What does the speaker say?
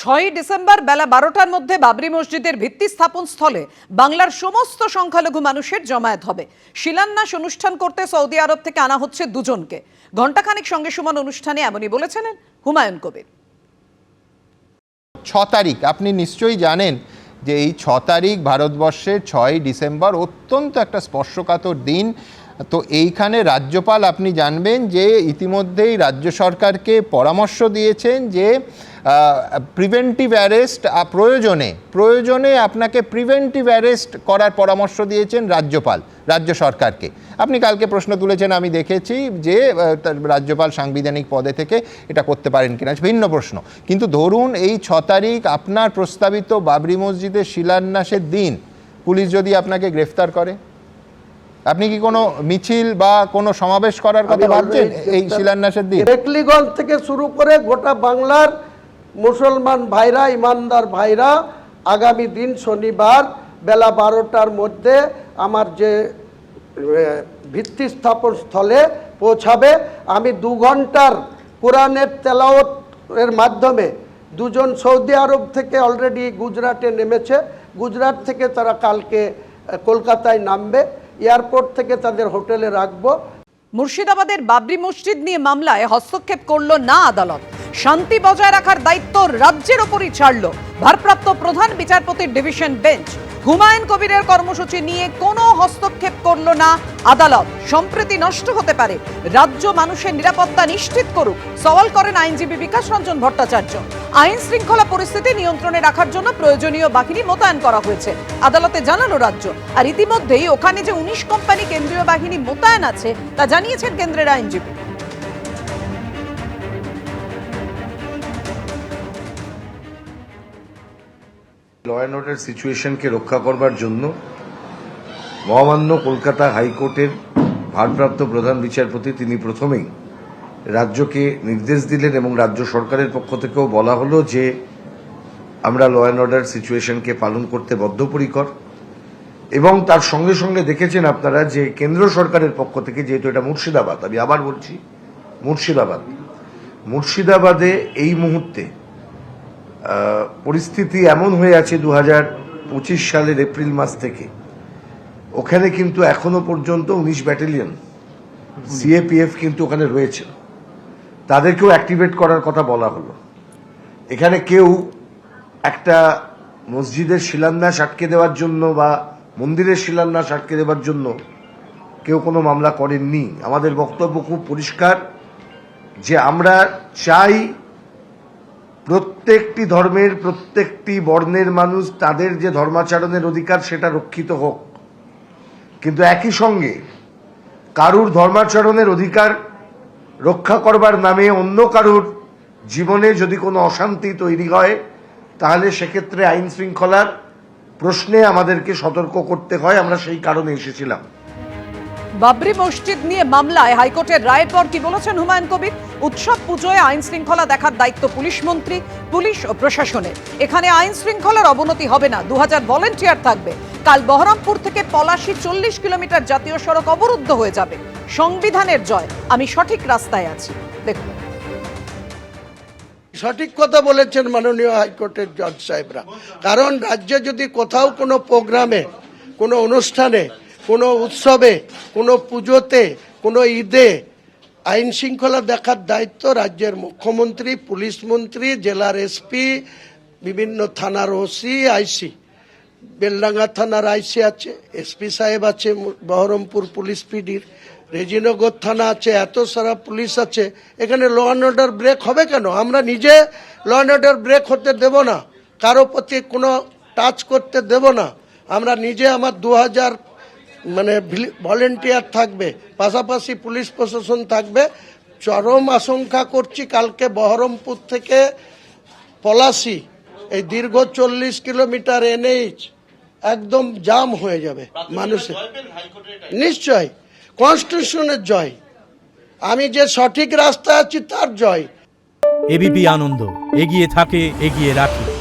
ছয়ই ডিসেম্বর বেলা বারোটার মধ্যে বাবরি মসজিদের ভিত্তি স্থাপন স্থলে বাংলার সমস্ত সংখ্যালঘু মানুষের জমায়েত হবে। শিলান্যাস অনুষ্ঠান করতে সৌদি আরব থেকে আনা হচ্ছে দুজনকে। ঘণ্টাখানিক সঙ্গে সমান অনুষ্ঠানে এমনই বলেছেন হুমায়ুন কবির। ছ তারিখ, আপনি নিশ্চয়ই জানেন যে এই ছ তারিখ ভারতবর্ষের ছয় ডিসেম্বর অত্যন্ত একটা স্পর্শকাতর দিন। তো এইখানে রাজ্যপাল আপনি জানবেন যে ইতিমধ্যেই রাজ্য সরকারকে পরামর্শ দিয়েছেন যে প্রিভেন্টিভ অ্যারেস্ট প্রয়োজনে প্রয়োজনে আপনাকে প্রিভেন্টিভ অ্যারেস্ট করার পরামর্শ দিয়েছেন রাজ্যপাল, রাজ্য সরকারকে। আপনি কালকে প্রশ্ন তুলেছেন, আমি দেখেছি যে রাজ্যপাল সাংবিধানিক পদে থেকে এটা করতে পারেন কিনা ভিন্ন প্রশ্ন। কিন্তু ধরুন এই ছ তারিখ আপনার প্রস্তাবিত বাবরি মসজিদের শিলান্যাসের দিন, পুলিশ যদি আপনাকে গ্রেফতার করে। আপনি কি কোনো মিছিল বা কোনো সমাবেশ করার কথা ভাবছেন? এই শিলান্যাসের দিন। রেকলিগঞ্জ থেকে শুরু করে গোটা বাংলার মুসলমান ভাইরা ইমানদার ভাইরা আগামী দিন শনিবার বেলা বারোটার মধ্যে আমার যে ভিত্তি স্থাপন স্থলে পৌঁছাবে। আমি দু ঘণ্টার কোরআনের তেলাওত এর মাধ্যমে দুজন সৌদি আরব থেকে অলরেডি গুজরাটে নেমেছে। গুজরাট থেকে তারা কালকে কলকাতায় নামবে। এয়ারপোর্ট থেকে তাদের হোটেলে রাখব। মুর্শিদাবাদের বাবরি মসজিদ নিয়ে মামলায় হস্তক্ষেপ করল না আদালত। শান্তি বজায় রাখার দায়িত্ব রাজ্যের ওপরই ছাড়ল। ভারপ্রাপ্ত প্রধান বিচারপতির ডিভিশন বেঞ্চ। হুমায়ুন কবিরের কর্মসূচি নিয়ে কোনো হস্তক্ষেপ করল না আদালত। সম্প্রীতি নষ্ট হতে পারে। রাজ্য মানুষের নিরাপত্তা নিশ্চিত করুক। সওয়াল করেন আইনজীবী বিকাশ রঞ্জন ভট্টাচার্য। আইন শৃঙ্খলা পরিস্থিতি নিয়ন্ত্রণে রাখার জন্য প্রয়োজনীয় বাহিনী মোতায়েন করা হয়েছে। আদালতে জানালো রাজ্য। আর ইতিমধ্যেই ওখানে যে উনিশ কোম্পানি কেন্দ্রীয় বাহিনী মোতায়েন আছে, তা জানিয়েছেন কেন্দ্রের আইনজীবী। ল অ্যান্ড অর্ডার সিচুয়েশনকে রক্ষা করবার জন্য মহামান্য কলকাতা হাইকোর্টের ভারপ্রাপ্ত প্রধান বিচারপতি তিনি প্রথমেই রাজ্যকে নির্দেশ দিলেন এবং রাজ্য সরকারের পক্ষ থেকেও বলা হলো যে আমরা ল অ্যান্ড অর্ডার সিচুয়েশনকে পালন করতে বদ্ধপরিকর। এবং তার সঙ্গে সঙ্গে দেখেছেন আপনারা যে কেন্দ্র সরকারের পক্ষ থেকে যেহেতু এটা মুর্শিদাবাদ আমি আবার বলছি মুর্শিদাবাদ। মুর্শিদাবাদে এই মুহূর্তে পরিস্থিতি এমন হয়ে আছে দু হাজার পঁচিশ সালের এপ্রিল মাস থেকে। ওখানে কিন্তু এখনও পর্যন্ত উনিশ ব্যাটালিয়ন সিএপিএফ কিন্তু ওখানে রয়েছে। তাদেরকেও অ্যাক্টিভেট করার কথা বলা হলো। এখানে কেউ একটা মসজিদের শিলান্যাস আটকে দেওয়ার জন্য বা মন্দিরের শিলান্যাস আটকে দেওয়ার জন্য কেউ কোনো মামলা করেননি। আমাদের বক্তব্য খুব পরিষ্কার যে আমরা চাই প্রত্যেকটি ধর্মের, প্রত্যেকটি বর্ণের মানুষ তাদের যে ধর্মাচরণের অধিকার সেটা রক্ষিত হোক। কিন্তু একই সঙ্গে কারুর ধর্মাচরণের অধিকার রক্ষা করবার নামে অন্য কারুর জীবনে যদি কোনো অশান্তি তৈরি হয়, তাহলে সেক্ষেত্রে আইন শৃঙ্খলার প্রশ্নে আমাদেরকে সতর্ক করতে হয়, আমরা সেই কারণে এসেছিলাম। বাবরি মসজিদ নিয়ে মামলায় হাইকোর্টের রায়ের পর কি বলেছেন হুমায়ুন কবির? উৎসব পুজোয় আইন শৃঙ্খলা দেখার দায়িত্ব পুলিশ মন্ত্রী, পুলিশ ও প্রশাসনের। এখানে আইন শৃঙ্খলার অবনতি হবে না দু হাজার ভলেন্টিয়ার থাকবে। কাল বহরমপুর থেকে পলাশি চল্লিশ কিলোমিটার জাতীয় সড়ক অবরুদ্ধ হয়ে যাবে। সংবিধানের জয়। আমি সঠিক রাস্তায় আছি। দেখুন। সঠিক কথা বলেছেন মাননীয় হাইকোর্টের জজ সাহেবরা। কারণ রাজ্যে যদি কোথাও কোনো প্রোগ্রামে, কোনো অনুষ্ঠানে, কোনো উৎসবে, কোনো পুজোতে, কোনো ঈদে আইন শৃঙ্খলা দেখার দায়িত্ব রাজ্যের মুখ্যমন্ত্রী, পুলিশ মন্ত্রী, জেলার এসপি, বিভিন্ন থানার ওসি, আইসি। বেলডাঙ্গা থানার আইসি আছে, এসপি সাহেব আছে, বহরমপুর পুলিশ পিডির রেজিনগর থানা আছে এত সারা পুলিশ আছে এখানে ল অ্যান্ড অর্ডার ব্রেক হবে কেন? আমরা নিজে ল অ্যান্ড অর্ডার ব্রেক হতে দেব না কারও প্রতি কোনো টাচ করতে দেব না। আমরা নিজে আমার দু হাজার মানে ভলেন্টিয়ার থাকবে পাশাপাশি পুলিশ প্রশাসন থাকবে। চরম আশঙ্কা করছি কালকে বহরমপুর থেকে পলাশি এই দীর্ঘ চল্লিশ কিলোমিটার এনএইচ একদম জাম হয়ে যাবে মানুষের। নিশ্চয়। কনস্টিটিউশনের জয়। আমি যে সঠিক রাস্তা আছি তার জয়। এবিপি আনন্দ, এগিয়ে থাকে, এগিয়ে রাখে।